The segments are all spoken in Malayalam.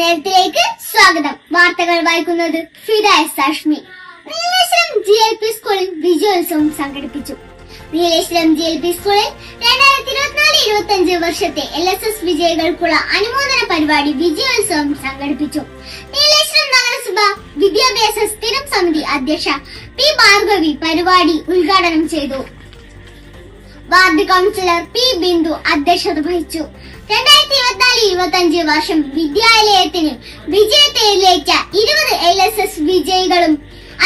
നേരത്തിലേക്ക് സ്വാഗതം. വാർത്തകൾ വായിക്കുന്നത് Fida S Ashmi Nileshwaram G L P സ്കൂളിൽ വിജയോത്സവം സംഘടിപ്പിച്ചു. നീലേശ്വരം ജി എൽ പി സ്കൂളിൽ രണ്ടായിരത്തി ഇരുപത്തിനാല് ഇരുപത്തി അഞ്ച് വർഷത്തെ എൽ എസ് എസ് വിജയികൾക്കുള്ള അനുമോദന പരിപാടി വിജയോത്സവം സംഘടിപ്പിച്ചു. നീലേശ്വരം നഗരസഭ വിദ്യാഭ്യാസ സ്ഥിരം സമിതി അധ്യക്ഷ പി ഭാർഗവി പരിപാടി ഉദ്ഘാടനം ചെയ്തു. വാർഡ് കൗൺസിലർ പി ബിന്ദു അധ്യക്ഷത വഹിച്ചു. രണ്ടായിരത്തി ഇരുപത്തിനാല് ഇരുപത്തി അഞ്ച് വർഷം വിദ്യാലയത്തിന് വിജയത്തേരിലേറ്റ ഇരുപത് എൽ എസ് എസ് വിജയികളും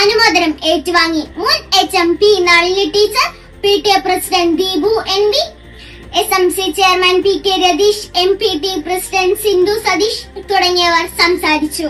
അനുമോദനം ഏറ്റുവാങ്ങി. മുൻ H M P Nalini teacher P T A president Deepu N V S M C chairman P K Ratheesh M P T president Sindhu Satheesh തുടങ്ങിയവർ സംസാരിച്ചു.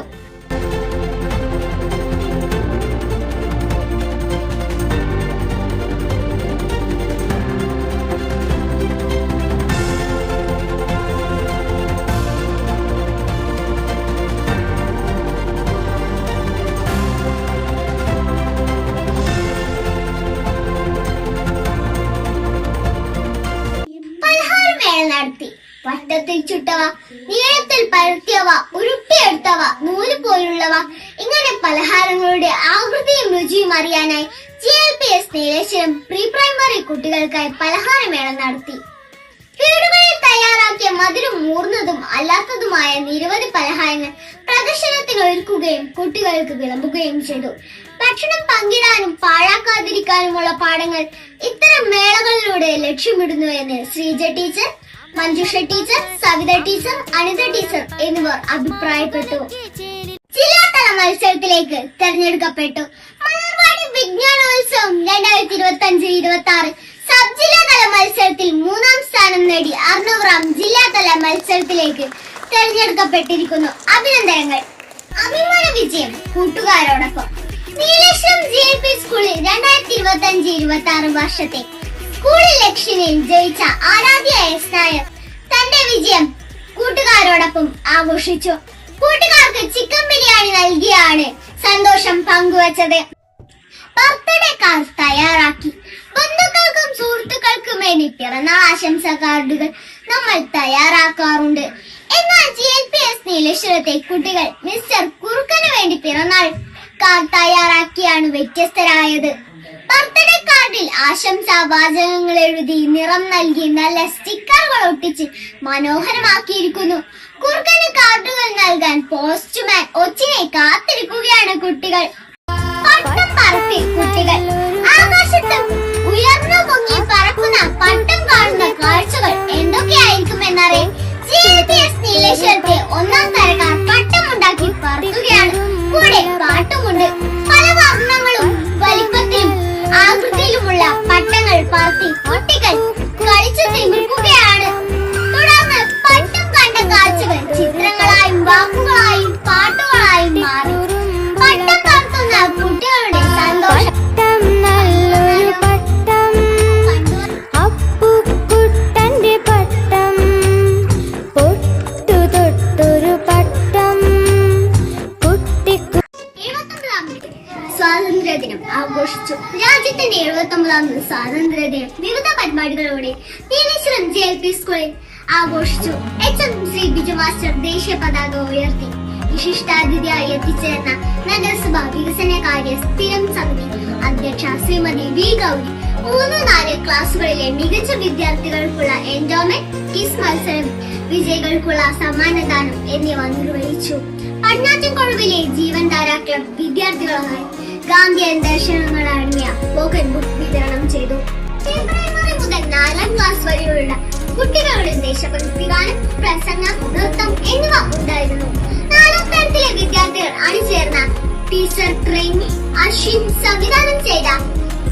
നടത്തി. പട്ടത്തിൽ ചുട്ടവ നീളത്തിൽ പരത്തിയവ ഉരുട്ടിയെടുത്തവ നൂൽ പോലുള്ളവ. ഇങ്ങനെ പലഹാരങ്ങളുടെ ആകൃതിയും രുചിയും അറിയാനായി G L P S Nileshwaram pre primary കുട്ടികൾക്കായി പലഹാരമേള നടത്തി. വീടുകളിൽ തയ്യാറാക്കിയ മധുരം മൂർന്നതും അല്ലാത്തതുമായ നിരവധി പലഹാരങ്ങൾ പ്രദർശനത്തിന് ഒരുക്കുകയും കുട്ടികൾക്ക് വിളമ്പുകയും ചെയ്തു. ഭക്ഷണം പങ്കിടാനും പാഴാക്കാതിരിക്കാനുമുള്ള പാഠങ്ങൾ ഇത്തരം മേളകളിലൂടെ ലക്ഷ്യമിടുന്നു എന്ന് Sreeja teacher Manjusha teacher Savitha teacher Anitha teacher എന്നിവർ അഭിപ്രായപ്പെട്ടു. ജില്ലാതല മത്സരത്തിലേക്ക് തെരഞ്ഞെടുക്കപ്പെട്ടു. മലർവാടി വിജ്ഞാനോത്സവം രണ്ടായിരത്തി ഇരുപത്തി അഞ്ച് ഇരുപത്തി ആറ് സബ് ജില്ലാതല മത്സരത്തിൽ മൂന്നാം സ്ഥാനം നേടി അർണവറാം ജില്ലാതല മത്സരത്തിലേക്ക് തെരഞ്ഞെടുക്കപ്പെട്ടിരിക്കുന്നു അഭിനന്ദനങ്ങൾ. അഭിമാന വിജയം കൂട്ടുകാരോടൊപ്പം. നീലേശ്വരം ജി എൽ പി സ്കൂളിൽ രണ്ടായിരത്തി ഇരുപത്തി അഞ്ച് ഇരുപത്തി ആറ് വർഷത്തെ സ്കൂൾ ഇലക്ഷനിൽ ജയിച്ച ആരാധ്യ എസ് നായർ തന്റെ വിജയം കൂട്ടുകാരോടൊപ്പം ആഘോഷിച്ചു. കൂട്ടുകാർക്ക് ചിക്കൻ ബിരിയാണി നൽകിയാണ് സന്തോഷം പങ്കുവച്ചത്. ബർത്ത്ഡേ കാർഡ് തയ്യാറാക്കി. ബന്ധുക്കൾക്കും സുഹൃത്തുക്കൾക്കും വേണ്ടി പിറന്നാൾ ആശംസ കാർഡുകൾ നമ്മൾ തയ്യാറാക്കാറുണ്ട് എന്നാൽ ജി എൽ പി എസ് നീലേശ്വരത്തെ കുട്ടികൾ മിസ്റ്റർ കുറുക്കന് വേണ്ടി പിറന്നാൾ കാർഡ് തയ്യാറാക്കിയാണ് വ്യത്യസ്തരായത്. ബർത്ത്ഡേ കാർഡിൽ ആശംസാ വാചകങ്ങൾ എഴുതി നിറം നൽകി നല്ല സ്റ്റിക്കറുകൾ ഒട്ടിച്ച് മനോഹരമാക്കിയിരിക്കുന്നു. കുറുക്കന് കാർഡുകൾ നൽകാൻ പോസ്റ്റ്മാൻ ഒച്ചിനെ കാത്തിരിക്കുകയാണ് കുട്ടികൾ. പട്ടം പറത്തി കുട്ടികൾ. ആകാശത്ത് ഉയർന്നു പൊങ്ങി പറക്കുന്ന പട്ടം എഴുപത്തൊമ്പതാം സ്വാതന്ത്ര്യ ദിനം വിവിധ പരിപാടികളോടെ നീലേശ്വരം ജെ എൽ പി സ്കൂളിൽ ആഘോഷിച്ചു. H M Shri Biju master ദേശീയ പതാക ഉയർത്തി. വിശിഷ്ടാതിഥിയായി എത്തിച്ചേർന്ന നഗരസഭ വികസന കാര്യ സ്ഥിരം സമിതി അധ്യക്ഷ ശ്രീമതി വി ഗൗരി. മൂന്ന് നാല് ക്ലാസ്സുകളിലെ മികച്ച വിദ്യാർത്ഥികൾക്കുള്ള എൻഡോമെന്റ് കിസ് മത്സരം വിജയികൾക്കുള്ള സമ്മാനദാനം എന്നിവ നിർവഹിച്ചു. പടിഞ്ഞാറ്റൻകൊഴുവിലെ ജീവൻ ധാര ക്ലബ് വിദ്യാർത്ഥികളുമായി ഗാന്ധിയൻ ദർശനങ്ങൾ അടങ്ങിയ പോക്കറ്റ് ബുക്ക് വിതരണം ചെയ്തു. ഫെബ്രുവരി മുതൽ നാലാം ക്ലാസ് വരെയുള്ള കുട്ടികളുടെ ദേശഭക്തി ഗാനം പ്രസംഗം നൃത്തം എന്നിവ ഉണ്ടായിരുന്നു. നാലാം തരത്തിലെ വിദ്യാർത്ഥികൾ അണിചേർന്ന ടീച്ചർ ട്രെയിനി അശ്വിൻ സംവിധാനം ചെയ്ത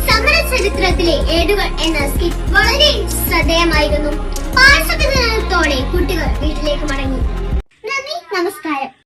സമര ചരിത്രത്തിലെ ഏടുകൾ എന്ന സ്കിറ്റ് വളരെ ശ്രദ്ധേയമായിരുന്നു. പാഴ്സവിധാനത്തോടെ കുട്ടികൾ വീട്ടിലേക്ക് മടങ്ങി. നന്ദി നമസ്കാരം.